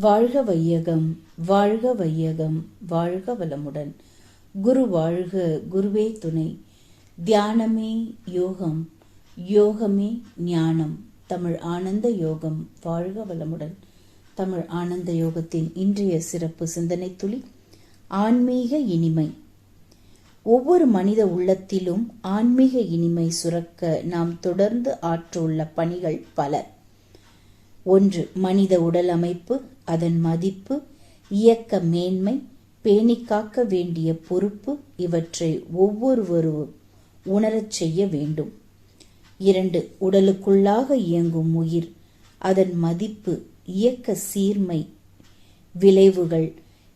வாழ்க வையகம் வாழ்க வையகம் வாழ்க வளமுடன். குரு வாழ்க குருவே துணை. தியானமே யோகம் யோகமே ஞானம். தமிழ் ஆனந்த யோகம் வாழ்க வளமுடன். தமிழ் ஆனந்த யோகத்தின் இன்றைய சிறப்பு சிந்தனை துளி ஆன்மீக இனிமை. ஒவ்வொரு மனித உள்ளத்திலும் ஆன்மீக இனிமை சுரக்க நாம் தொடர்ந்து ஆற்றுள்ள பணிகள் பல. ஒன்று மனித உடல் அமைப்பு. அதன் மதிப்பு இயக்க மேன்மை பேணிக்காக்க வேண்டிய பொறுப்பு இவற்றை ஒவ்வொருவரும் உணரச் செய்ய வேண்டும். இரண்டு உடலுக்குள்ளாக இயங்கும் உயிர். அதன் மதிப்பு இயக்க சீர்மை. விளைவுகள்.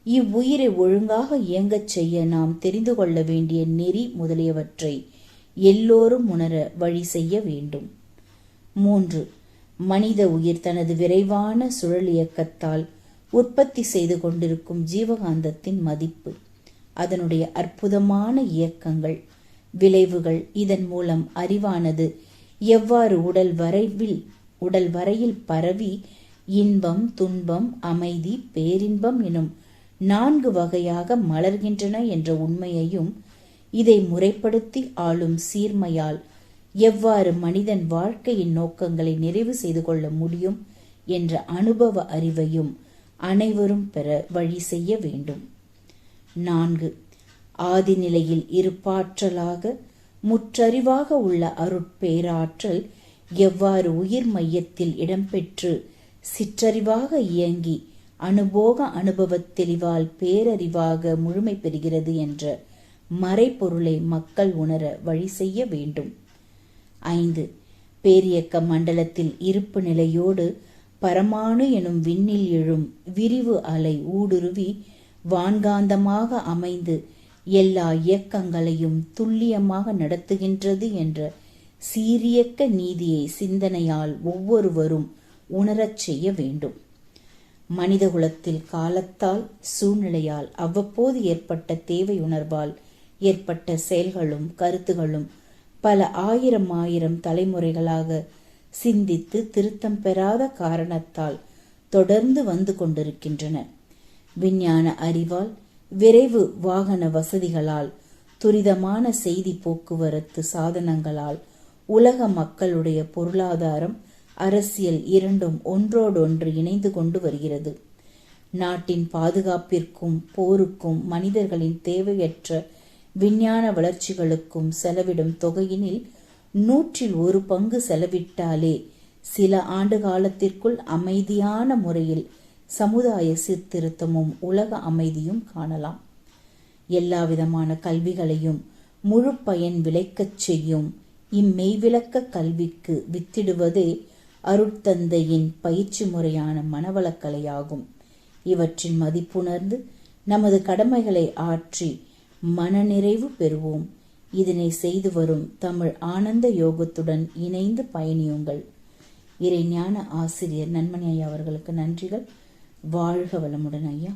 இவ்வுயிரை ஒழுங்காக இயங்கச் செய்ய நாம் தெரிந்து கொள்ள வேண்டிய நெறி முதலியவற்றை எல்லோரும் உணர வழி செய்ய வேண்டும். மூன்று மனித உயிர் தனது விரைவான சுழல் இயக்கத்தால் உற்பத்தி செய்து கொண்டிருக்கும் ஜீவகாந்தத்தின் மதிப்பு. அதனுடைய அற்புதமான இயக்கங்கள் விளைவுகள் இதன் மூலம் அறிவானது எவ்வாறு உடல் வரைவில் உடல் வரையில் பரவி இன்பம் துன்பம் அமைதி பேரின்பம் எனும் நான்கு வகையாக மலர்கின்றன என்ற உண்மையையும் இதை முறைப்படுத்தி ஆளும் சீர்மையால் எவ்வாறு மனிதன் வாழ்க்கையின் நோக்கங்களை நிறைவு செய்து கொள்ள முடியும் என்ற அனுபவ அறிவையும் அனைவரும் பெற வழி செய்ய வேண்டும். நான்கு ஆதிநிலையில் இருப்பாற்றலாக முற்றறிவாக உள்ள அருட்பேராற்றல் எவ்வாறு உயிர் மையத்தில் இடம்பெற்று சிற்றறிவாக இயங்கி அனுபோக அனுபவத் தெளிவால் பேரறிவாக முழுமை பெறுகிறது என்ற மறைபொருளை மக்கள் உணர வழி செய்ய வேண்டும். ஐந்து. பேரியக்க மண்டலத்தில் இருப்பு நிலையோடு பரமாணு எனும் விண்ணில் எழும் விரிவு அலை ஊடுருவி வான்காந்தமாக அமைந்து எல்லா இயக்கங்களையும் துல்லியமாக நடத்துகின்றது என்ற சீரியக்க நீதியை சிந்தனையால் ஒவ்வொருவரும் உணரச் செய்ய வேண்டும். மனிதகுலத்தில் காலத்தால் சூழ்நிலையால் அவ்வப்போது ஏற்பட்ட தேவை உணர்வால் ஏற்பட்ட செயல்களும் கருத்துகளும் பல ஆயிரம் ஆயிரம் தலைமுறைகளாக சிந்தித்து திருத்தம் பெறாத காரணத்தால் தொடர்ந்து வந்து கொண்டிருக்கின்றன. விஞ்ஞான அறிவால் விரைவு வாகன வசதிகளால் துரிதமான செய்தி போக்குவரத்து சாதனங்களால் உலக மக்களுடைய பொருளாதாரம் அரசியல் இரண்டும் ஒன்றோடொன்று இணைந்து கொண்டு வருகிறது. நாட்டின் பாதுகாப்பிற்கும் போருக்கும் மனிதர்களின் தேவையற்ற விஞ்ஞான வளர்ச்சிகளுக்கும் செலவிடும் தொகையினில் நூற்றில் ஒரு பங்கு செலவிட்டாலே சில ஆண்டு காலத்திற்குள் அமைதியான முறையில் சமுதாய சீர்திருத்தமும் உலக அமைதியும் காணலாம். எல்லா விதமான கல்விகளையும் முழு பயன் விளைக்கச் செய்யும் இம்மெய்விளக்க கல்விக்கு வித்திடுவதே அருட்தந்தையின் பயிற்சி முறையான மனவளக்கலையாகும். இவற்றின் மதிப்புணர்ந்து நமது கடமைகளை ஆற்றி மனநிறைவு பெறுவோம். இதனை செய்து வரும் தமிழ் ஆனந்த யோகத்துடன் இணைந்து பயணியுங்கள். இறை ஞான ஆசிரியர் நன்மணி ஐயா அவர்களுக்கு நன்றிகள். வாழ்க வளமுடன் ஐயா.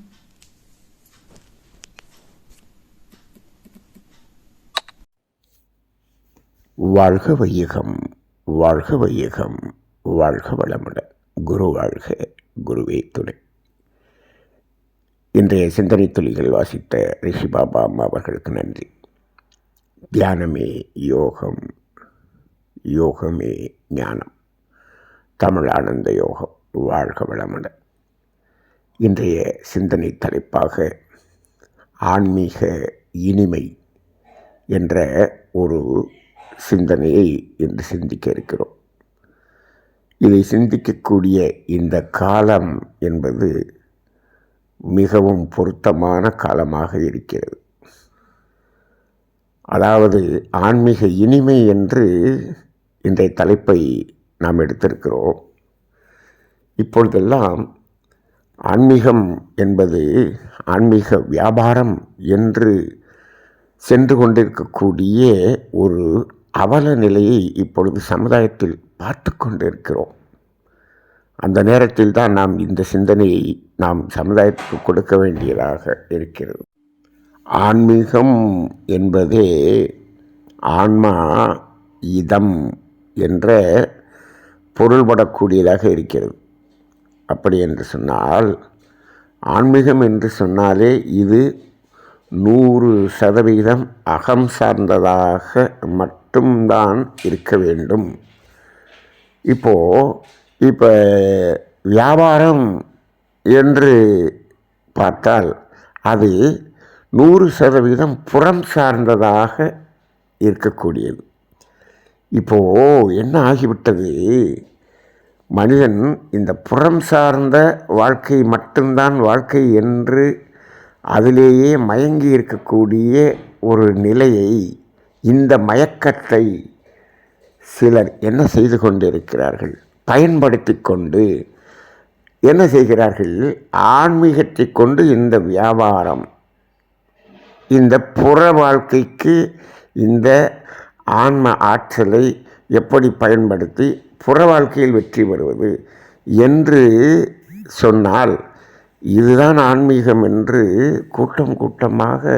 வாழ்க வையகம் வாழ்க வையகம் வாழ்க வளமுடன். குரு வாழ்க குருவே துணை. இன்றைய சிந்தனை துளிகள் வாசித்த ரிஷி பாபா அம்மா அவர்களுக்கு நன்றி. தியானமே யோகம் யோகமே ஞானம். தமிழ் ஆனந்த யோகம் வாழ்க வளமுடன். இன்றைய சிந்தனை தலைப்பாக ஆன்மீக இனிமை என்ற ஒரு சிந்தனையை இன்று சிந்திக்க இருக்கிறோம். இதை சிந்திக்கக்கூடிய இந்த காலம் என்பது மிகவும் பொருத்தமான காலமாக இருக்கிறது. அதாவது ஆன்மீக இனிமை என்று இன்றைய தலைப்பை நாம் எடுத்திருக்கிறோம். இப்பொழுதெல்லாம் ஆன்மீகம் என்பது ஆன்மீக வியாபாரம் என்று சென்று கொண்டிருக்கக்கூடிய ஒரு அவல நிலையை இப்பொழுது சமுதாயத்தில் பார்த்து கொண்டிருக்கிறோம். அந்த நேரத்தில் தான் நாம் இந்த சிந்தனையை நாம் சமுதாயத்துக்கு கொடுக்க வேண்டியதாக இருக்கிறது. ஆன்மீகம் என்பதே ஆன்மா இதம் என்ற பொருள்படக்கூடியதாக இருக்கிறது. அப்படி என்று சொன்னால் ஆன்மீகம் என்று சொன்னாலே இது நூறு சதவீதம் அகம் சார்ந்ததாக மட்டும்தான் இருக்க வேண்டும். இப்போது இப்போ வியாபாரம் என்று பார்த்தால் அது நூறு சதவீதம் புறம் சார்ந்ததாக இருக்கக்கூடியது. இப்போ என்ன ஆகிவிட்டது? மனிதன் இந்த புறம் சார்ந்த வாழ்க்கை மட்டும்தான் வாழ்க்கை என்று அதிலேயே மயங்கி இருக்கக்கூடிய ஒரு நிலையை இந்த மயக்கத்தை சிலர் என்ன செய்து கொண்டிருக்கிறார்கள்? பயன்படுத்தி கொண்டு என்ன செய்கிறார்கள்? ஆன்மீகத்தை கொண்டு இந்த வியாபாரம் இந்த புற வாழ்க்கைக்கு இந்த ஆன்ம ஆற்றலை எப்படி பயன்படுத்தி புற வாழ்க்கையில் வெற்றி பெறுவது என்று சொன்னால் இதுதான் ஆன்மீகம் என்று கூட்டம் கூட்டமாக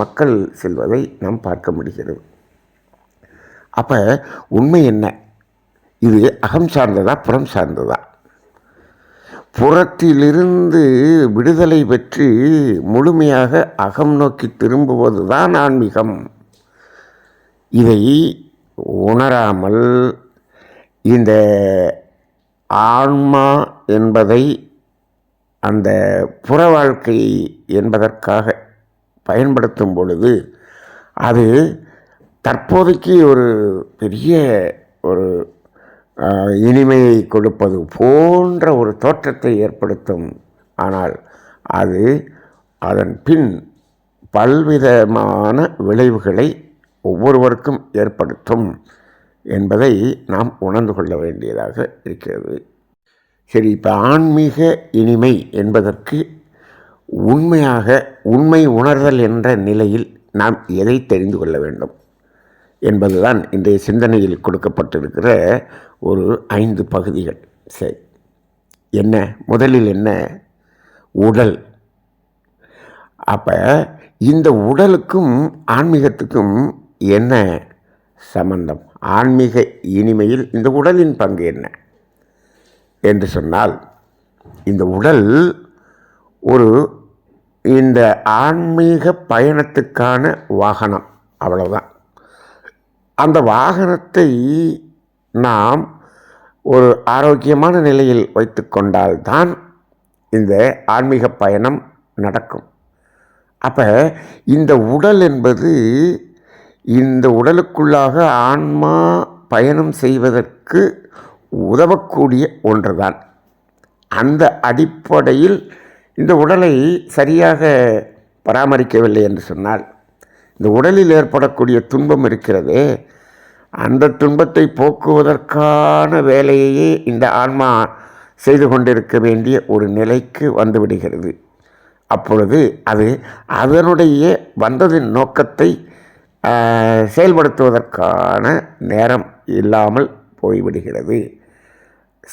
மக்கள் செல்வதை நாம் பார்க்க முடிகிறது. அப்போ உண்மை என்ன? இது அகம் சார்ந்ததா புறம் சார்ந்ததா? புறத்திலிருந்து விடுதலை பெற்று முழுமையாக அகம் நோக்கி திரும்புவது தான் ஆன்மீகம். இதை உணராமல் இந்த ஆன்மா என்பதை அந்த புற வாழ்க்கை என்பதற்காக பயன்படுத்தும் பொழுது அது தற்போதைக்கு ஒரு பெரிய ஒரு இனிமையை கொடுப்பது போன்ற ஒரு தோற்றத்தை ஏற்படுத்தும். ஆனால் அது அதன் பின் பல்விதமான விளைவுகளை ஒவ்வொருவருக்கும் ஏற்படுத்தும் என்பதை நாம் உணர்ந்து கொள்ள வேண்டியதாக இருக்கிறது. சரி இப்போ ஆன்மீக இனிமை என்பதற்கு உண்மையாக உண்மை உணர்தல் என்ற நிலையில் நாம் எதை தெரிந்து கொள்ள வேண்டும்? என்பதுதான் இன்றைய சிந்தனையில் கொடுக்கப்பட்டிருக்கிற ஒரு ஐந்து பகுதிகள். சரி. என்ன? முதலில் என்ன? உடல். அப்போ இந்த உடலுக்கும் ஆன்மீகத்துக்கும் என்ன சம்பந்தம்? ஆன்மீக இனிமையில் இந்த உடலின் பங்கு என்ன? என்று சொன்னால் இந்த உடல் ஒரு இந்த ஆன்மீக பயணத்துக்கான வாகனம். அவ்வளோதான் அந்த வாகனத்தை நாம் ஒரு ஆரோக்கியமான நிலையில் வைத்து கொண்டால்தான் இந்த ஆன்மீக பயணம் நடக்கும். அப்போ இந்த உடல் என்பது இந்த உடலுக்குள்ளாக ஆன்மா பயணம் செய்வதற்கு உதவக்கூடிய ஒன்றுதான். அந்த அடிப்படையில் இந்த உடலை சரியாக பராமரிக்கவில்லை என்று சொன்னால் இந்த உடலில் ஏற்படக்கூடிய துன்பம் இருக்கிறதே. அந்த துன்பத்தை போக்குவதற்கான வேலையையே இந்த ஆன்மா செய்து கொண்டிருக்க வேண்டிய ஒரு நிலைக்கு வந்துவிடுகிறது. அப்பொழுது அது அதனுடைய வந்ததின் நோக்கத்தை செயல்படுத்துவதற்கான நேரம் இல்லாமல் போய்விடுகிறது.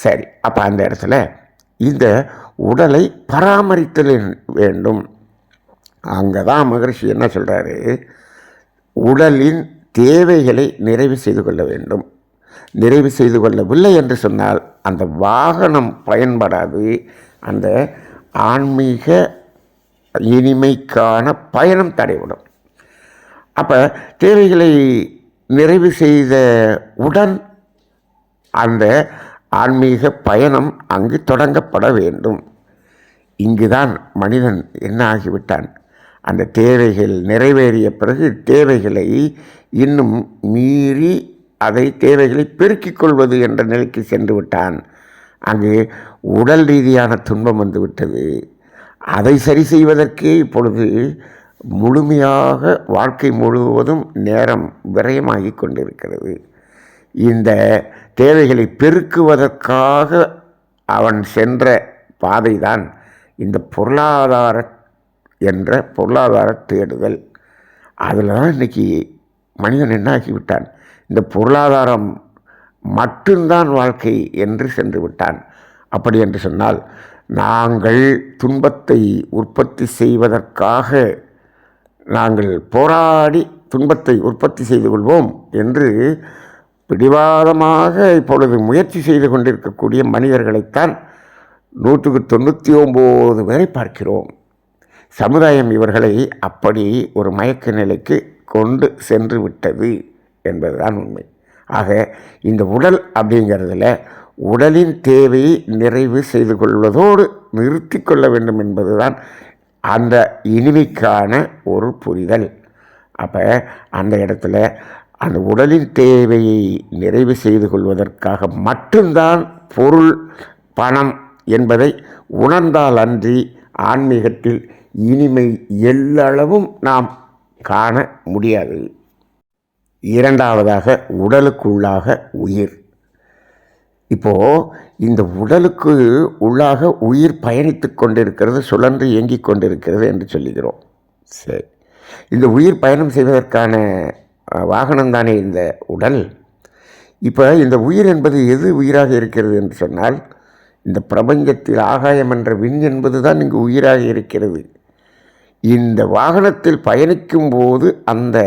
சரி அப்போ அந்த இடத்துல இந்த உடலை பராமரித்தல் வேண்டும். அங்கே தான் மகரிஷி என்ன சொல்கிறாரு உடலின் தேவைகளை நிறைவு செய்து கொள்ள வேண்டும். நிறைவு செய்து கொள்ளவில்லை என்று சொன்னால் அந்த வாகனம் பயன்படாது. அந்த ஆன்மீக இனிமைக்கான பயணம் தடைவிடும் அப்போ தேவைகளை நிறைவு செய்த உடன் அந்த ஆன்மீக பயணம் அங்கு தொடங்கப்பட வேண்டும். இங்குதான் மனிதன் என்ன ஆகிவிட்டான் அந்த தேவைகள் நிறைவேறிய பிறகு தேவைகளை இன்னும் மீறி அதை தேவைகளை பெருக்கிக் கொள்வது என்ற நிலைக்கு சென்று விட்டான். அங்கு உடல் ரீதியான துன்பம் வந்துவிட்டது அதை சரி செய்வதற்கே இப்பொழுது முழுமையாக வாழ்க்கை முழுவதும் நேரம் விரயமாகி கொண்டிருக்கிறது. இந்த தேவைகளை பெருக்குவதற்காக அவன் சென்ற பாதைதான் இந்த பொருளாதார என்ற பொருளாதார தேடுதல். அதில் தான் இன்றைக்கி மனிதன் என்ன விட்டான் இந்த பொருளாதாரம் மட்டும்தான் வாழ்க்கை என்று சென்று விட்டான் அப்படி என்று சொன்னால் நாங்கள் துன்பத்தை உற்பத்தி செய்வதற்காக நாங்கள் போராடி துன்பத்தை உற்பத்தி செய்து கொள்வோம் என்று பிடிவாதமாக இப்பொழுது முயற்சி செய்து கொண்டிருக்கக்கூடிய மனிதர்களைத்தான் நூற்றுக்கு தொண்ணூற்றி ஒம்பது பேரை பார்க்கிறோம். சமுதாயம் இவர்களை அப்படி ஒரு மயக்க நிலைக்கு கொண்டு சென்று விட்டது என்பதுதான் உண்மை. ஆக இந்த உடல் அப்படிங்கிறதுல உடலின் தேவையை நிறைவு செய்து கொள்வதோடு நிறுத்தி கொள்ள வேண்டும் என்பதுதான் அந்த இனிமைக்கான ஒரு புரிதல். அப்போ அந்த இடத்துல அந்த உடலின் தேவையை நிறைவு செய்து கொள்வதற்காக மட்டும்தான் பொருள் பணம் என்பதை உணர்ந்தால் அன்றி ஆன்மீகத்தில் இனிமை எல்லளவும் நாம் காண முடியாது. இரண்டாவதாக உடலுக்குள்ளாக உயிர். இப்போது இந்த உடலுக்கு உள்ளாக உயிர் பயணித்து கொண்டிருக்கிறது சுழன்று இயங்கிக் கொண்டிருக்கிறது என்று சொல்லுகிறோம். சரி. இந்த உயிர் பயணம் செய்வதற்கான வாகனம்தானே இந்த உடல்? இப்போ இந்த உயிர் என்பது எது உயிராக இருக்கிறது என்று சொன்னால் இந்த பிரபஞ்சத்தில் ஆகாயம் என்ற விண் என்பது தான் இங்கு உயிராக இருக்கிறது. இந்த வாகனத்தில் பயணிக்கும் போது அந்த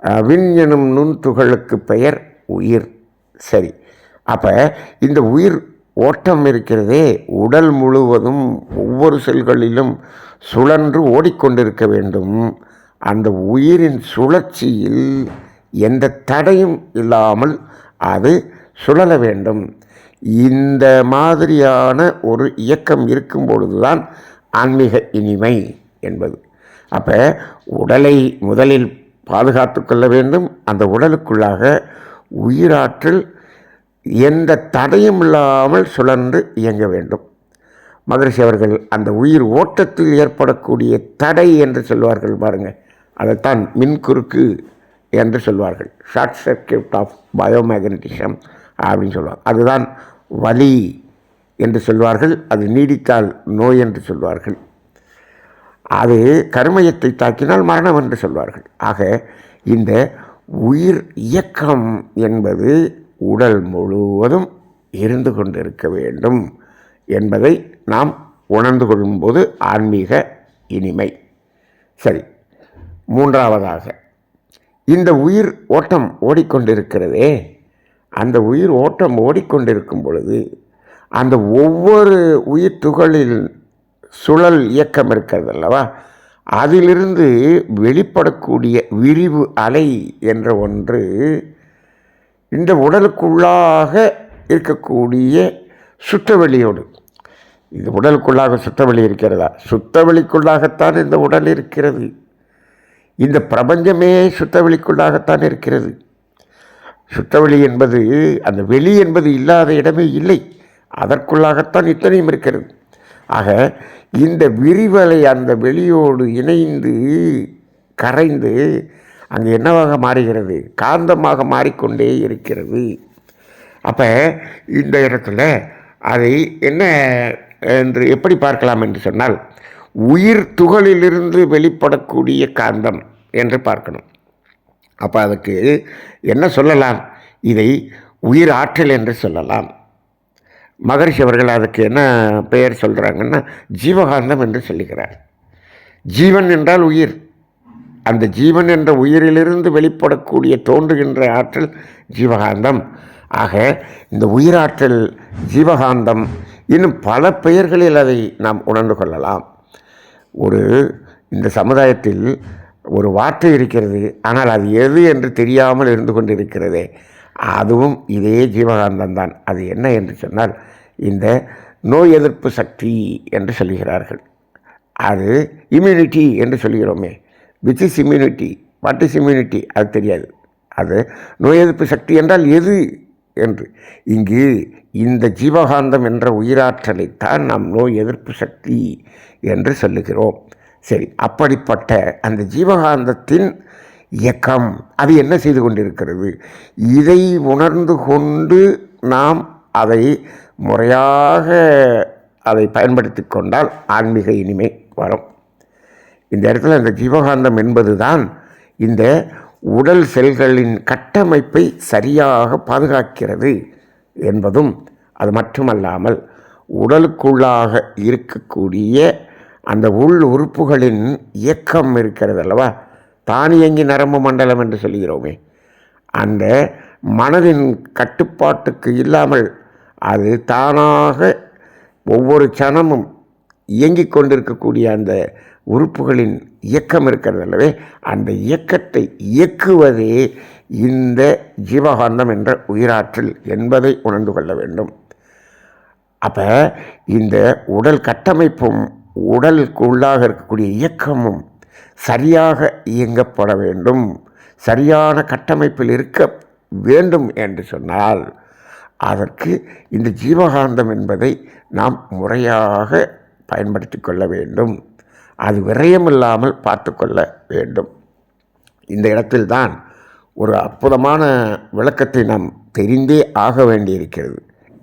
விண் எனும் நுண்துகளுக்கு பெயர் உயிர். சரி. அப்போ இந்த உயிர் ஓட்டம் இருக்கிறதே உடல் முழுவதும் ஒவ்வொரு செல்களிலும் சுழன்று ஓடிக்கொண்டிருக்க வேண்டும். அந்த உயிரின் சுழற்சியில் எந்த தடையும் இல்லாமல் அது சுழல வேண்டும். இந்த மாதிரியான ஒரு இயக்கம் இருக்கும் பொழுதுதான் ஆன்மீக இனிமை. என்பது. அப்போ உடலை முதலில் பாதுகாத்து கொள்ள வேண்டும். அந்த உடலுக்குள்ளாக உயிராற்றல் எந்த தடையும் இல்லாமல் சுழன்று இயங்க வேண்டும். மகரிஷி அவர்கள் அந்த உயிர் ஓட்டத்தில் ஏற்படக்கூடிய தடை என்று சொல்வார்கள் பாருங்கள் அதைத்தான் மின்குறுக்கு என்று சொல்வார்கள். ஷார்ட் சர்க்கியூட் ஆஃப் பயோமேக்னட்டிசம் அப்படின்னு சொல்லுவாங்க அதுதான் வலி என்று சொல்வார்கள். அது நீடித்தால் நோய் என்று சொல்வார்கள். அது கருமையத்தை தாக்கினால் மரணம் என்று சொல்வார்கள். ஆக இந்த உயிர் இயக்கம் என்பது உடல் முழுவதும் இருந்து கொண்டிருக்க வேண்டும் என்பதை நாம் உணர்ந்து கொள்ளும்போது ஆன்மீக இனிமை. சரி மூன்றாவதாக இந்த உயிர் ஓட்டம் ஓடிக்கொண்டிருக்கிறதே அந்த உயிர் ஓட்டம் ஓடிக்கொண்டிருக்கும் பொழுது அந்த ஒவ்வொரு உயிர் துகளில் சுழல் இயக்கம் இருக்கிறது அல்லவா? அதிலிருந்து வெளிப்படக்கூடிய விரிவு அலை என்ற ஒன்று இந்த உடலுக்குள்ளாக இருக்கக்கூடிய சுற்றவெளியோடு. இந்த உடலுக்குள்ளாக சுத்தவெளி இருக்கிறதா? சுத்தவெளிக்குள்ளாகத்தான் இந்த உடல் இருக்கிறது. இந்த பிரபஞ்சமே சுத்தவெளிக்குள்ளாகத்தான் இருக்கிறது. சுத்தவெளி என்பது அந்த வெளி என்பது இல்லாத இடமே இல்லை. அதற்குள்ளாகத்தான் இத்தனையும் இருக்கிறது. ஆக இந்த விரிவலை அந்த வெளியோடு இணைந்து கரைந்து அங்கே என்னவாக மாறுகிறது? காந்தமாக மாறிக்கொண்டே இருக்கிறது. அப்போ இந்த இடத்துல அதை என்ன என்று எப்படி பார்க்கலாம் என்று சொன்னால் உயிர் துகளிலிருந்து வெளிப்படக்கூடிய காந்தம் என்று பார்க்கணும். அப்போ அதுக்கு என்ன சொல்லலாம்? இதை உயிர் ஆற்றல் என்று சொல்லலாம். மகரிஷி அவர்கள் அதுக்கு என்ன பெயர் சொல்கிறாங்கன்னா ஜீவகாந்தம் என்று சொல்லுகிறார். ஜீவன் என்றால் உயிர். அந்த ஜீவன் என்ற உயிரிலிருந்து வெளிப்படக்கூடிய தோன்றுகின்ற ஆற்றல் ஜீவகாந்தம். ஆக இந்த உயிராற்றல் ஜீவகாந்தம் இன்னும் பல பெயர்களில் அதை நாம் உணர்ந்து கொள்ளலாம். ஒரு இந்த சமுதாயத்தில் ஒரு வார்த்தை இருக்கிறது. ஆனால் அது எது என்று தெரியாமல் இருந்து கொண்டிருக்கிறதே. அதுவும் இதே ஜீவகாந்தம் தான் அது என்ன என்று சொன்னால் இந்த நோய் எதிர்ப்பு சக்தி என்று சொல்கிறார்கள் அது இம்யூனிட்டி என்று சொல்கிறோமே which is immunity what is immunity அது தெரியாது. அது நோய் எதிர்ப்பு சக்தி என்றால் எது என்று. இங்கு இந்த ஜீவகாந்தம் என்ற உயிராற்றலைத்தான் நாம் நோய் எதிர்ப்பு சக்தி என்று சொல்லுகிறோம். சரி அப்படிப்பட்ட அந்த ஜீவகாந்தத்தின் இயக்கம். அது என்ன செய்து கொண்டிருக்கிறது? இதை உணர்ந்து கொண்டு நாம் அதை முறையாக அதை பயன்படுத்தி கொண்டால் ஆன்மீக இனிமை வரும். இந்த இடத்துல இந்த ஜீவகாந்தம் என்பது தான் இந்த உடல் செல்களின் கட்டமைப்பை சரியாக பாதுகாக்கிறது என்பதும் அது மட்டுமல்லாமல் உடலுக்குள்ளாக இருக்கக்கூடிய அந்த உள் உறுப்புகளின் இயக்கம் இருக்கிறது அல்லவா? தானியங்கி நரம்பு மண்டலம் என்று சொல்கிறோமே அந்த மனதின் கட்டுப்பாட்டுக்கு இல்லாமல் அது தானாக ஒவ்வொரு சனமும் இயங்கிக் கொண்டிருக்கக்கூடிய அந்த உறுப்புகளின் இயக்கம் இருக்கிறது அல்லவே அந்த இயக்கத்தை இயக்குவதே இந்த ஜீவகாந்தம் என்ற உயிராற்றல் என்பதை உணர்ந்து கொள்ள வேண்டும். அப்போ இந்த உடல் கட்டமைப்பும் உடலுக்கு உள்ளாக இருக்கக்கூடிய இயக்கமும் சரியாக இயங்கப்பட வேண்டும். சரியான கட்டமைப்பில் இருக்க வேண்டும் என்று சொன்னால் அதற்கு இந்த ஜீவகாந்தம் என்பதை நாம் முறையாக பயன்படுத்தி கொள்ள வேண்டும். அது விரயமில்லாமல் பார்த்து கொள்ள வேண்டும். இந்த இடத்தில்தான் ஒரு அற்புதமான விளக்கத்தை நாம் தெரிந்தே ஆக வேண்டியிருக்கிறது.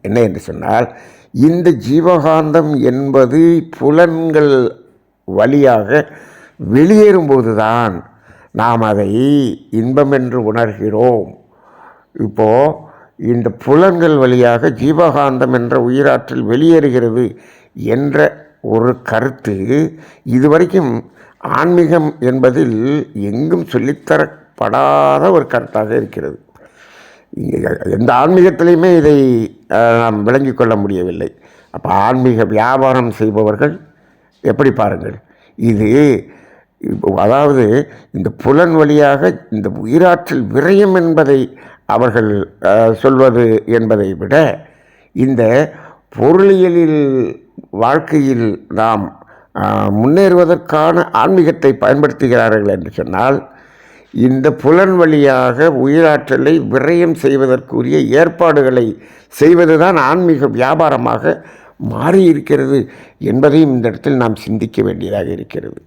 என்ன என்று சொன்னால் இந்த ஜீவகாந்தம் என்பது புலன்கள் வழியாக வெளியேறும்போது தான் நாம் அதை இன்பம் என்று உணர்கிறோம். இப்போது இந்த புலன்கள் வழியாக ஜீவகாந்தம் என்ற உயிராற்றல் வெளியேறுகிறது என்ற ஒரு கருத்து இதுவரைக்கும் ஆன்மீகம் என்பதில் எங்கும் சொல்லித்தரப்படாத ஒரு கருத்தாக இருக்கிறது. எந்த ஆன்மீகத்திலையுமே இதை நாம் விளங்கி கொள்ள முடியவில்லை. அப்போ ஆன்மீக வியாபாரம் செய்பவர்கள் எப்படி பாருங்கள்? இது அதாவது இந்த புலன் வழியாக இந்த உயிராற்றல் விரயம் என்பதை அவர்கள் சொல்வது என்பதை விட இந்த பொருளியலில் வாழ்க்கையில் நாம் முன்னேறுவதற்கான ஆன்மீகத்தை பயன்படுத்துகிறார்கள் என்று சொன்னால் இந்த புலன் வழியாக உயிராற்றலை விரயம் செய்வதற்குரிய ஏற்பாடுகளை செய்வது தான் ஆன்மீக வியாபாரமாக மாறியிருக்கிறது என்பதையும் இந்த இடத்தில் நாம் சிந்திக்க வேண்டியதாக இருக்கிறது.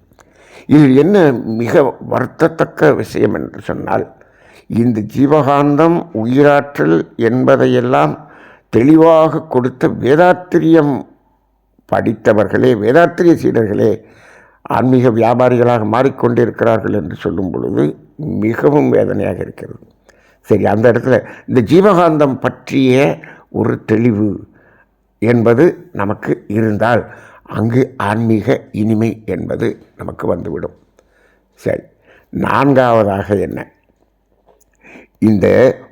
இதில் என்ன மிக வருத்தத்தக்க விஷயம் என்று சொன்னால் இந்த ஜீவகாந்தம் உயிராற்றல் என்பதையெல்லாம் தெளிவாக கொடுத்த வேதாத்திரியம் படித்தவர்களே வேதாத்திரிய சீடர்களே ஆன்மீக வியாபாரிகளாக மாறிக்கொண்டிருக்கிறார்கள் என்று சொல்லும் பொழுது மிகவும் வேதனையாக இருக்கிறது. சரி அந்த இடத்துல இந்த ஜீவகாந்தம் பற்றிய ஒரு தெளிவு என்பது நமக்கு இருந்தால் அங்கு ஆன்மீக இனிமை என்பது நமக்கு வந்துவிடும். சரி நான்காவதாக என்ன? இந்த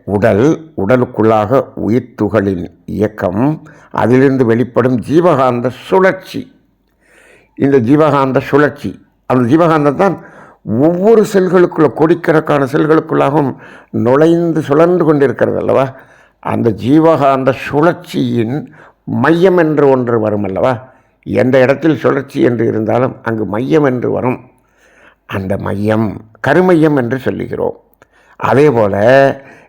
உடல் உடலுக்குள்ளாக உயிர்த்துகளின் இயக்கம் அதிலிருந்து வெளிப்படும் ஜீவகாந்த சுழற்சி. இந்த ஜீவகாந்த சுழற்சி அந்த ஜீவகாந்தம் தான் ஒவ்வொரு செல்களுக்குள்ள கோடிக்கணக்கான செல்களுக்குள்ளாகவும் நுழைந்து சுழன்று கொண்டிருக்கிறது அல்லவா? அந்த ஜீவகாந்த சுழற்சியின் மையம் என்று ஒன்று வரும் அல்லவா எந்த இடத்தில் சுழற்சி என்று இருந்தாலும் அங்கு மையம் என்று வரும். அந்த மையம் கருமையம் என்று சொல்லுகிறோம். அதே போல்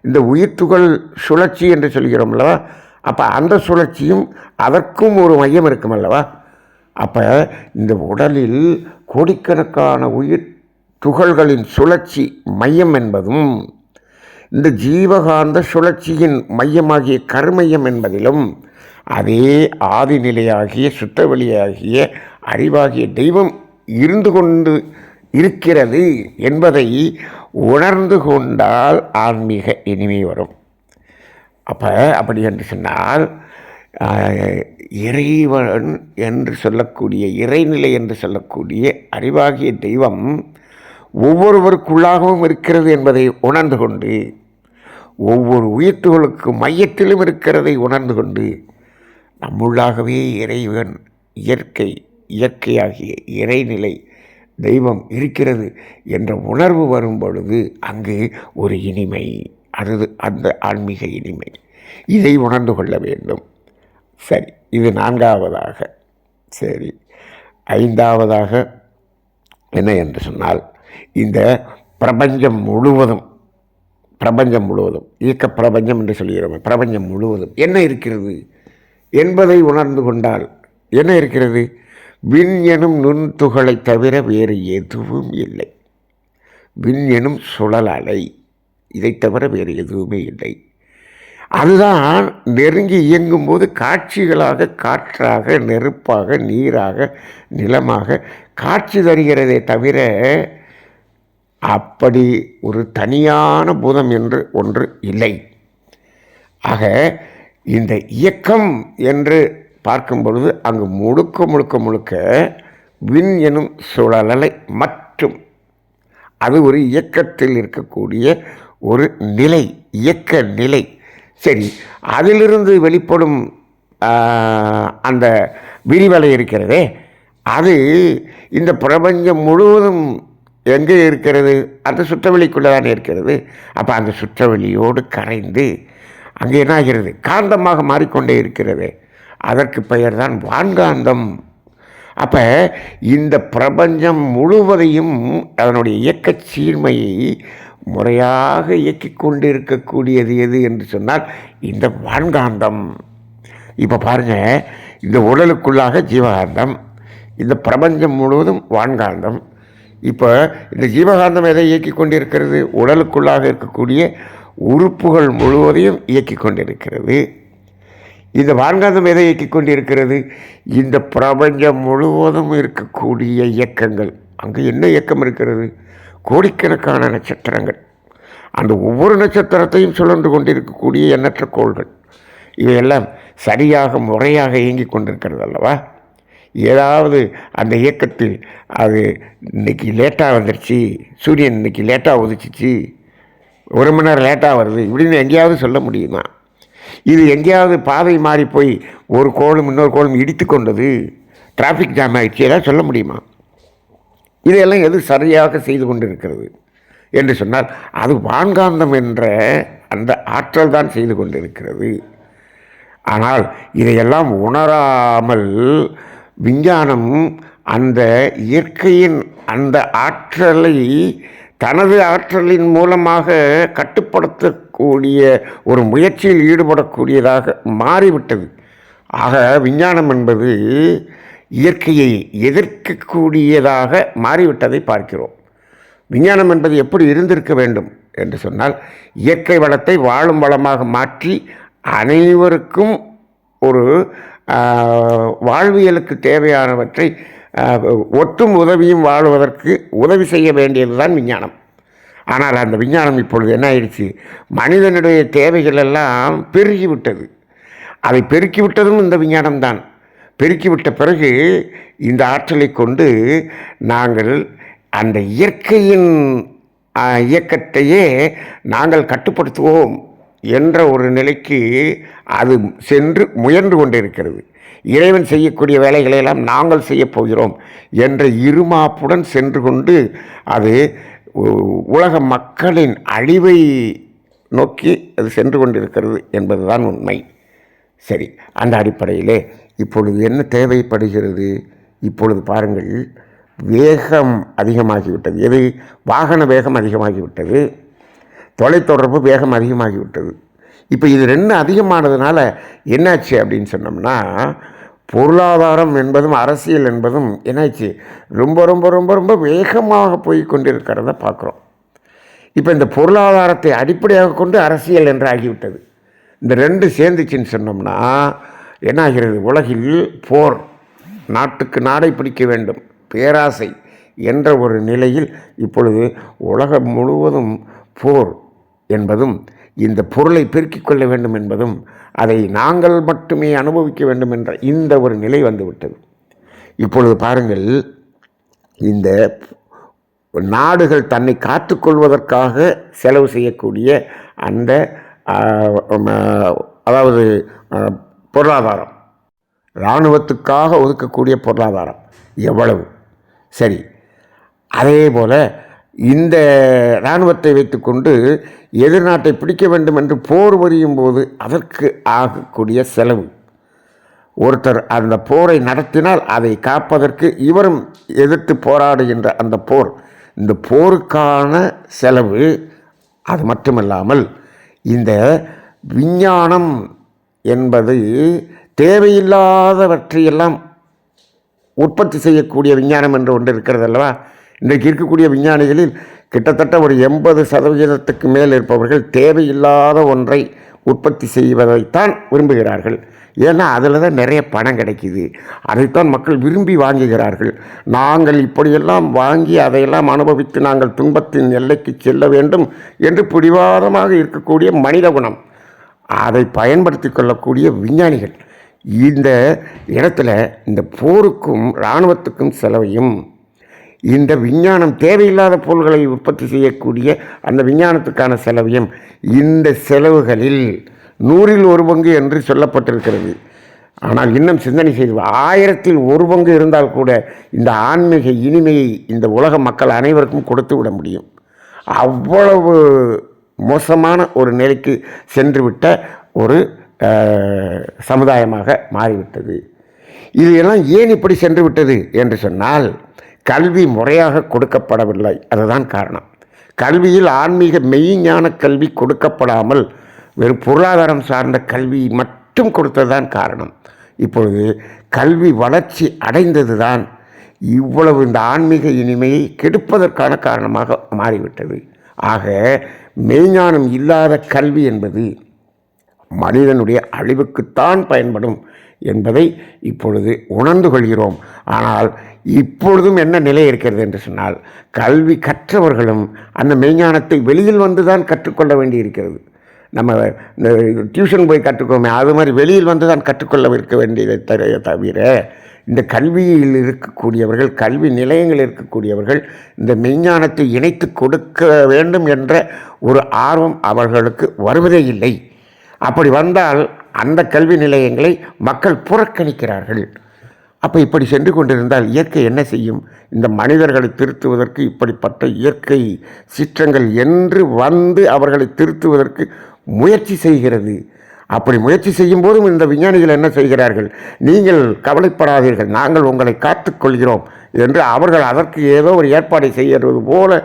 இந்த உயிர்த்துகள் சுழற்சி என்று சொல்கிறோம் அல்லவா? அப்போ அந்த சுழற்சியும் அதற்கும் ஒரு மையம் இருக்கும் அல்லவா? அப்போ இந்த உடலில் கோடிக்கணக்கான உயிர் துகள்களின் சுழற்சி மையம் என்பதும் இந்த ஜீவகாந்த சுழற்சியின் மையமாகிய கருமையம் என்பதிலும் அதே ஆதிநிலையாகிய சுத்தவெளியாகிய அறிவாகிய தெய்வம் இருந்து கொண்டு இருக்கிறது என்பதை உணர்ந்து கொண்டால் ஆன்மீக இனிமை வரும். அப்போ அப்படி என்று சொன்னால் இறைவன் என்று சொல்லக்கூடிய இறைநிலை என்று சொல்லக்கூடிய அறிவாகிய தெய்வம் ஒவ்வொருவருக்குள்ளாகவும் இருக்கிறது என்பதை உணர்ந்து கொண்டு ஒவ்வொரு உயிர்த்துகளுக்கு மையத்திலும் இருக்கிறதை உணர்ந்து கொண்டு நம்முள்ளாகவே இறைவன் இயற்கை இயற்கையாகிய இறைநிலை தெய்வம் இருக்கிறது என்ற உணர்வு வரும் பொழுது அங்கு ஒரு இனிமை அது அந்த ஆன்மீக இனிமை. இதை உணர்ந்து கொள்ள வேண்டும். சரி இது நான்காவதாக. சரி ஐந்தாவதாக என்ன என்று சொன்னால் இந்த பிரபஞ்சம் முழுவதும் பிரபஞ்சம் முழுவதும் இயக்க பிரபஞ்சம் என்று சொல்கிறோம் பிரபஞ்சம் முழுவதும் என்ன இருக்கிறது? என்பதை உணர்ந்து கொண்டால் என்ன இருக்கிறது? விண் எனும் நுண்துகளை தவிர வேறு எதுவும் இல்லை. விண் எனும் சுழல் அலை இதைத் தவிர வேறு எதுவுமே இல்லை. அதுதான் நெருங்கி இயங்கும்போது காட்சிகளாக காற்றாக நெருப்பாக நீராக நிலமாக காட்சி தருகிறதே தவிர அப்படி ஒரு தனியான பூதம் என்று ஒன்று இல்லை. ஆக இந்த இயக்கம் என்று பார்க்கும் பொழுது அங்கு முழுக்க முழுக்க முழுக்க விண் எனும் சுழலலை மற்றும் அது ஒரு இயக்கத்தில் இருக்கக்கூடிய ஒரு நிலை இயக்க நிலை. சரி அதிலிருந்து வெளிப்படும் அந்த விரிவலை இருக்கிறதே அது இந்த பிரபஞ்சம் முழுவதும் எங்கே இருக்கிறது? அந்த சுற்றவெளிக்குள்ளே தானே இருக்கிறது. அப்போ அந்த சுற்றவெளியோடு கரைந்து அங்கே என்ன ஆகிறது? காந்தமாக மாறிக்கொண்டே இருக்கிறது. அதற்கு பெயர் தான் வான்காந்தம். அப்போ இந்த பிரபஞ்சம் முழுவதையும் அதனுடைய இயக்க சீர்மையை முறையாக இயக்கிக் கொண்டிருக்கக்கூடியது எது என்று சொன்னால் இந்த வான்காந்தம். இப்போ பாருங்கள் இந்த உடலுக்குள்ளாக ஜீவகாந்தம் இந்த பிரபஞ்சம் முழுவதும் வான்காந்தம். இப்போ இந்த ஜீவகாந்தம் எதை இயக்கி கொண்டிருக்கிறது? உடலுக்குள்ளாக இருக்கக்கூடிய உறுப்புகள் முழுவதையும் இயக்கிக் கொண்டிருக்கிறது. இந்த வான்காந்தம் எதை இயக்கிக் கொண்டிருக்கிறது. இந்த பிரபஞ்சம் முழுவதும் இருக்கக்கூடிய இயக்கங்கள். அங்கே என்ன இயக்கம் இருக்கிறது? கோடிக்கணக்கான நட்சத்திரங்கள். அந்த ஒவ்வொரு நட்சத்திரத்தையும் சுழன்று கொண்டிருக்கக்கூடிய எண்ணற்ற கோள்கள். இவையெல்லாம் சரியாக முறையாக இயங்கிக் கொண்டிருக்கிறது அல்லவா? ஏதாவது அந்த இயக்கத்தில் அது இன்னைக்கு லேட்டாக வந்துருச்சு சூரியன் இன்னைக்கு லேட்டாக உதிச்சிச்சு ஒரு மணி நேரம் லேட்டாக வருது. இப்படின்னு எங்கேயாவது சொல்ல முடியுமா? இது எங்கேயாவது பாதை மாறி போய் ஒரு கோளும் இன்னொரு கோளும் இடித்து கொண்டது டிராஃபிக் ஜாம் ஆகிடுச்சு எதாவது சொல்ல முடியுமா? இதையெல்லாம் எது சரியாக செய்து கொண்டிருக்கிறது? என்று சொன்னால் அது வான்காந்தம் என்ற அந்த ஆற்றல் தான் செய்து கொண்டிருக்கிறது. ஆனால் இதையெல்லாம் உணராமல் விஞ்ஞானம் அந்த இயற்கையின் அந்த ஆற்றலை தனது ஆற்றலின் மூலமாக கட்டுப்படுத்தக்கூடிய ஒரு முயற்சியில் ஈடுபடக்கூடியதாக மாறிவிட்டது. ஆக விஞ்ஞானம் என்பது இயற்கையை எதிர்க்கக்கூடியதாக மாறிவிட்டதை பார்க்கிறோம். விஞ்ஞானம் என்பது எப்படி இருந்திருக்க வேண்டும் என்று சொன்னால் இயற்கை வளத்தை வாழும் வளமாக மாற்றி அனைவருக்கும் ஒரு வாழ்வியலுக்கு தேவையானவற்றை ஆஹ், ஒட்டும் உதவியும் வாழ்வதற்கு உதவி செய்ய வேண்டியதுதான் விஞ்ஞானம். ஆனால் அந்த விஞ்ஞானம் இப்பொழுது என்ன ஆயிடுச்சு? மனிதனுடைய தேவைகள் எல்லாம் பெருகிவிட்டது. அதை பெருக்கிவிட்டதும் இந்த விஞ்ஞானம்தான் பெருக்கிவிட்ட பிறகு இந்த ஆற்றலை கொண்டு நாங்கள் அந்த இயற்கையின் இயக்கத்தையே நாங்கள் கட்டுப்படுத்துவோம் என்ற ஒரு நிலைக்கு அது சென்று முயன்று கொண்டிருக்கிறது. இறைவன் செய்யக்கூடிய வேலைகளை எல்லாம் நாங்கள் செய்யப் போகிறோம் என்ற இருமாப்புடன் சென்று கொண்டு அது உ- உலக மக்களின் அழிவை நோக்கி அது சென்று கொண்டிருக்கிறது என்பதுதான் உண்மை. சரி அந்த அடிப்படையிலே இப்பொழுது என்ன தேவைப்படுகிறது? இப்பொழுது பாருங்கள் வேகம் அதிகமாகிவிட்டது. எது? வாகன வேகம் அதிகமாகிவிட்டது. தொலைத்தொடர்பு வேகம் அதிகமாகிவிட்டது. இப்போ இது ரெண்டு அதிகமானதுனால என்னாச்சு அப்படின்னு சொன்னோம்னா பொருளாதாரம் என்பதும் அரசியல் என்பதும் என்னாச்சு? ரொம்ப ரொம்ப ரொம்ப ரொம்ப வேகமாக போய் கொண்டிருக்கிறத பார்க்குறோம். இப்போ இந்த பொருளாதாரத்தை அடிப்படையாக கொண்டு அரசியல் என்று ஆகிவிட்டது. இந்த ரெண்டு சேர்ந்துச்சுன்னு சொன்னோம்னா என்ன ஆகிறது உலகில் போர் நாட்டுக்கு நாடை பிடிக்க வேண்டும் பேராசை என்ற ஒரு நிலையில் இப்பொழுது உலகம் முழுவதும் போர் என்பதும் இந்த பொருளை பெருக்கிக் கொள்ள வேண்டும் என்பதும் அதை நாங்கள் மட்டுமே அனுபவிக்க வேண்டும் என்ற இந்த ஒரு நிலை வந்துவிட்டது. இப்பொழுது பாருங்கள் இந்த நாடுகள் தன்னை காத்துக்கொள்வதற்காக செலவு செய்யக்கூடிய அந்த அதாவது பொருளாதாரம். இராணுவத்துக்காக ஒதுக்கக்கூடிய பொருளாதாரம். எவ்வளவு? சரி அதே போல் இந்த இராணுவத்தை வைத்துக்கொண்டு எதிர்நாட்டை பிடிக்க வேண்டும் என்று போர் புரியும் போது அதற்கு ஆகக்கூடிய செலவு. ஒருத்தர் அந்த போரை நடத்தினால் அதை காப்பதற்கு இவரும் எதிர்த்து போராடுகின்ற அந்த போர். இந்த போருக்கான செலவு அது மட்டுமல்லாமல் இந்த விஞ்ஞானம் என்பது தேவையில்லாதவற்றையெல்லாம் உற்பத்தி செய்யக்கூடிய விஞ்ஞானம் என்று ஒன்று இருக்கிறது அல்லவா? இன்றைக்கு இருக்கக்கூடிய விஞ்ஞானிகளில் கிட்டத்தட்ட ஒரு எண்பது சதவிகிதத்துக்கு மேல் இருப்பவர்கள் தேவையில்லாத ஒன்றை உற்பத்தி செய்வதைத்தான் விரும்புகிறார்கள். ஏன்னா அதில் தான் நிறைய பணம் கிடைக்கிது. அதைத்தான் மக்கள் விரும்பி வாங்குகிறார்கள். நாங்கள் இப்படியெல்லாம் வாங்கி அதையெல்லாம் அனுபவித்து நாங்கள் துன்பத்தின் எல்லைக்கு செல்ல வேண்டும் என்று பிடிவாதமாக இருக்கக்கூடிய மனித குணம். அதை பயன்படுத்தி கொள்ளக்கூடிய விஞ்ஞானிகள். இந்த இடத்துல இந்த போருக்கும் இராணுவத்துக்கும் செலவையும் இந்த விஞ்ஞானம் தேவையில்லாத பொருள்களை உற்பத்தி செய்யக்கூடிய அந்த விஞ்ஞானத்துக்கான செலவையும் இந்த செலவுகளில் நூறில் ஒரு பங்கு என்று சொல்லப்பட்டிருக்கிறது. ஆனால் இன்னும் சிந்தனை செய்து ஆயிரத்தில் ஒரு பங்கு இருந்தால் கூட இந்த ஆன்மீக இனிமையை இந்த உலக மக்கள் அனைவருக்கும் கொடுத்து விட முடியும். அவ்வளவு மோசமான ஒரு நிலைக்கு சென்றுவிட்ட ஒரு சமுதாயமாக மாறிவிட்டது. இது எல்லாம் ஏன் இப்படி சென்று விட்டது என்று சொன்னால் கல்வி முறையாக கொடுக்கப்படவில்லை. அதுதான் காரணம். கல்வியில் ஆன்மீக மெய்ஞான கல்வி கொடுக்கப்படாமல் வெறும் பொருளாதாரம் சார்ந்த கல்வி மட்டும் கொடுத்ததுதான் காரணம். இப்பொழுது கல்வி வளர்ச்சி அடைந்தது தான் இவ்வளவு இந்த ஆன்மீக இனிமையை கெடுப்பதற்கான காரணமாக மாறிவிட்டது. ஆக மெய்ஞானம் இல்லாத கல்வி என்பது மனிதனுடைய அழிவுக்குத்தான் பயன்படும். என்பதை இப்பொழுது உணர்ந்து கொள்கிறோம். ஆனால் இப்பொழுதும் என்ன நிலை இருக்கிறது என்று சொன்னால் கல்வி கற்றவர்களும் அந்த மெய்ஞானத்தை வெளியில் வந்து தான் கற்றுக்கொள்ள வேண்டியிருக்கிறது. நம்ம இந்த டியூஷன் போய் கற்றுக்கோமே அது மாதிரி வெளியில் வந்து தான் கற்றுக்கொள்ள இருக்க வேண்டியதை தவிர தவிர இந்த கல்வியில் இருக்கக்கூடியவர்கள் கல்வி நிலையங்கள் இருக்கக்கூடியவர்கள் இந்த மெய்ஞானத்தை இணைத்து கொடுக்க வேண்டும் என்ற ஒரு ஆர்வம் அவர்களுக்கு வருவதே இல்லை. அப்படி வந்தால் அந்த கல்வி நிலையங்களை மக்கள் புறக்கணிக்கிறார்கள். அப்போ இப்படி சென்று கொண்டிருந்தால் இயற்கை என்ன செய்யும்? இந்த மனிதர்களை திருத்துவதற்கு இப்படிப்பட்ட இயற்கை சீற்றங்கள் என்று வந்து அவர்களை திருத்துவதற்கு முயற்சி செய்கிறது. அப்படி முயற்சி செய்யும் போதும் இந்த விஞ்ஞானிகள் என்ன செய்கிறார்கள்? நீங்கள் கவலைப்படாதீர்கள் நாங்கள் உங்களை காத்துக்கொள்கிறோம் என்று அவர்கள் அதற்கு ஏதோ ஒரு ஏற்பாடை செய்கிறது போல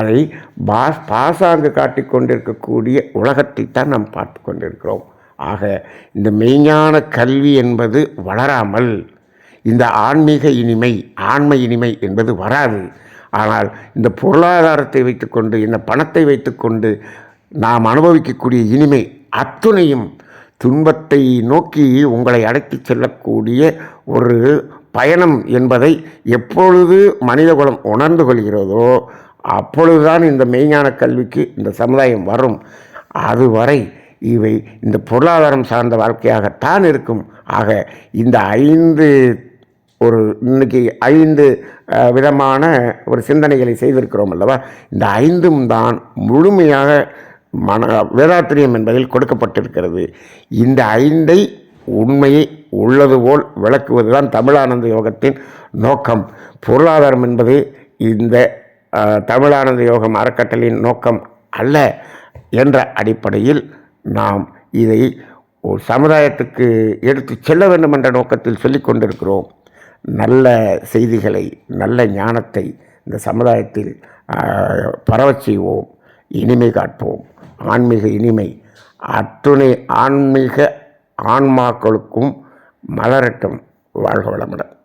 அதை பாஸ் பாசாங்கு காட்டிக் கொண்டிருக்கக்கூடிய உலகத்தை தான் நாம் பார்த்து கொண்டிருக்கிறோம். ஆக இந்த மெய்ஞான கல்வி என்பது வளராமல் இந்த ஆன்மீக இனிமை ஆன்ம இனிமை என்பது வராது. ஆனால் இந்த பொருளாதாரத்தை வைத்துக்கொண்டு இந்த பணத்தை வைத்துக்கொண்டு நாம் அனுபவிக்கக்கூடிய இனிமை அத்துணையும் துன்பத்தை நோக்கி உங்களை அழைத்துச் செல்லக்கூடிய ஒரு பயணம் என்பதை எப்பொழுது மனிதகுலம் உணர்ந்து கொள்கிறதோ அப்பொழுதுதான் இந்த மெய்ஞான கல்விக்கு இந்த சமுதாயம் வரும். அதுவரை இவை இந்த பொருளாதாரம் சார்ந்த வாழ்க்கையாகத்தான் இருக்கும். ஆக இந்த ஐந்து ஒரு இன்னைக்கு ஐந்து விதமான ஒரு சிந்தனைகளை செய்திருக்கிறோம் அல்லவா? இந்த ஐந்தும் தான் முழுமையாக மன வேதாத்திரியம் என்பதில் கொடுக்கப்பட்டிருக்கிறது. இந்த ஐந்தை உண்மையை உள்ளது போல் விளக்குவது தான் தமிழானந்த யோகத்தின் நோக்கம். பொருளாதாரம் என்பது இந்த தமிழானந்த யோகம் அறக்கட்டளையின் நோக்கம் அல்ல என்ற அடிப்படையில் நாம் இதை ஒரு சமுதாயத்துக்கு எடுத்து செல்ல வேண்டும் என்ற நோக்கத்தில் சொல்லி கொண்டிருக்கிறோம். நல்ல செய்திகளை நல்ல ஞானத்தை இந்த சமுதாயத்தில் ஆஹ், பரவச் செய்வோம். இனிமை காட்போம். ஆன்மீக இனிமை. அத்துணை ஆன்மீக ஆன்மாக்களுக்கும் மலரட்டும். வாழ்க வளமுடன்.